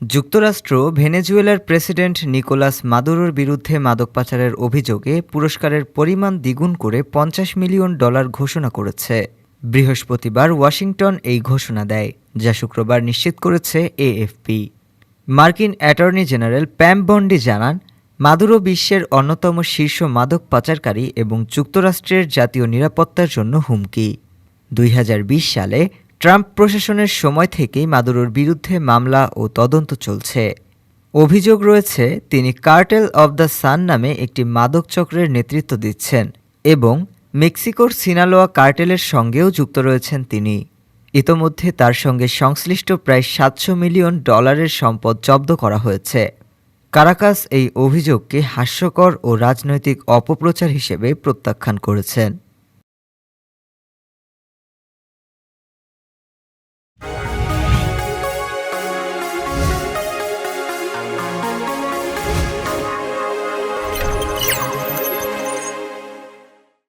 যুক্তরাষ্ট্র ভেনেজুয়েলার president Nicolas মাদুরোর বিরুদ্ধে মাদক পাচারের অভিযোগে পুরস্কারের পরিমাণ দ্বিগুণ করে পঞ্চাশ মিলিয়ন ডলার ঘোষণা করেছে। বৃহস্পতিবার ওয়াশিংটন এই ঘোষণা দেয়, যা শুক্রবার নিশ্চিত করেছে এএফপি। মার্কিন অ্যাটর্নি জেনারেল প্যাম বন্ডি জানান, মাদুরো বিশ্বের অন্যতম শীর্ষ মাদক পাচারকারী এবং যুক্তরাষ্ট্রের জাতীয় নিরাপত্তার জন্য হুমকি। দুই হাজার বিশ সালে ট্রাম্প প্রশাসনের সময় থেকেই মাদুরোর বিরুদ্ধে মামলা ও তদন্ত চলছে। অভিযোগ রয়েছে, তিনি কার্টেল অব দ্য সান নামে একটি মাদক চক্রের নেতৃত্ব দিচ্ছেন এবং মেক্সিকোর সিনালোয়া কার্টেলের সঙ্গেও যুক্ত রয়েছেন তিনি। ইতোমধ্যে তার সঙ্গে সংশ্লিষ্ট প্রায় সাতশো মিলিয়ন ডলারের সম্পদ জব্দ করা হয়েছে। কারাকাস এই অভিযোগকে হাস্যকর ও রাজনৈতিক অপপ্রচার হিসেবে প্রত্যাখ্যান করেছেন।